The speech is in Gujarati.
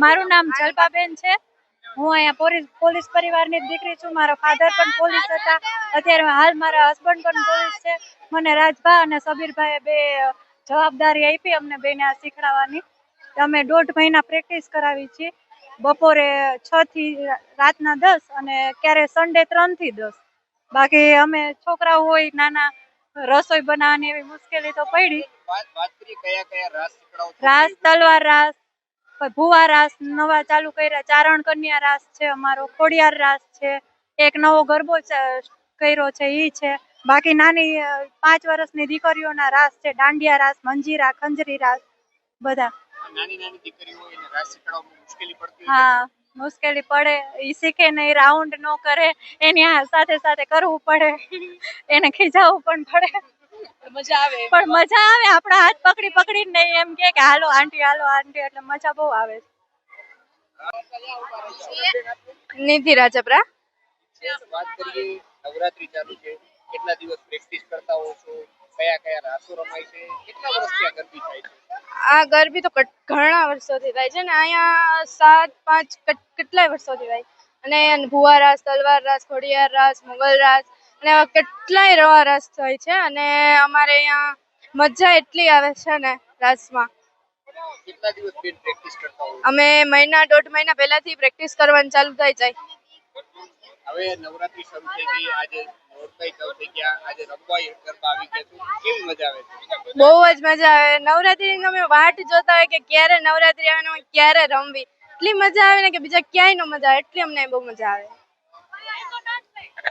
મારું નામ જલપાબેન છે. હું અહીંયા પોલીસ પોલીસ પરિવારની દીકરી છું. મારા ફાધર પણ પોલીસ હતા. અત્યારે હાલ મારા હસબન્ડ પણ પોલીસ છે. મને રાજભા અને સબીરભાઈએ બે જવાબદારી આપી અમને બેને આ શીખડાવવાની. અમે દોઢ મહિના પ્રેક્ટિસ કરાવી છીએ. બપોરે છ થી રાતના દસ અને ક્યારે સન્ડે ત્રણથી દસ. બાકી અમે છોકરાઓ હોય નાના રસોઈ બનાવવાની એવી મુશ્કેલી તો પડી. રાસ તલવાર રાસ ભુવા રાસ નવા ચાલુ કર્યા ચારણ કન્યા રાસ છે અમારો ખોડિયાર રાસ છે એક નવો ગરબો કર્યો છે ઈ છે. બાકી નાની પાંચ વર્ષની દીકરીઓના રાસ છે દાંડિયા રાસ મંજીરા ખંજરી રાસ બધા. નાની નાની દીકરીઓ એને રાસ મુશ્કેલી પડતી હા મુશ્કેલી પડે ઈ શીખે નહીં રાઉન્ડ ન કરે એની આ સાથે સાથે કરવું પડે એને ખીજાવવું પણ પડે. મજા આવે પણ મજા આવે આપણા હાથ પકડી પકડીને ને એમ કે કે હાલો આંટી હાલો આંટી એટલે મજા બહુ આવે છે. નિધિ રાજપરા. વાત કરીએ નવરાત્રી ચાલુ છે. કેટલા દિવસ પ્રેક્ટિસ કરતા હો છો? કયા કયા રાસો રમાય છે? કેટલા વર્ષથી આ ગરબી થાય છે? આ ગરબી તો ઘણા વર્ષોથી થાય છે ને અહીંયા સાત પાંચ કેટલાય વર્ષોથી થાય. અને ભુવા રાસ તલવાર રાસ ખોડિયાર રાસ મુગલ રાસ અને કેટલાય રવા રસ થાય છે અને અમારે અહીંયા મજા એટલી આવે છે ને રસમાં. અમે મહિના દોઢ મહિના પહેલાથી પ્રેક્ટિસ કરવાની ચાલુ થઈ જાય. હવે નવરાત્રી શરૂ થઈ ગઈ આજે બહુ જ મજા આવે. નવરાત્રી અમે વાટ જોતા હોય કે ક્યારે નવરાત્રી આવે ક્યારે રમવી. એટલી મજા આવે ને કે બીજા ક્યાંય ન મજા આવે. એટલી અમને બહુ મજા આવે.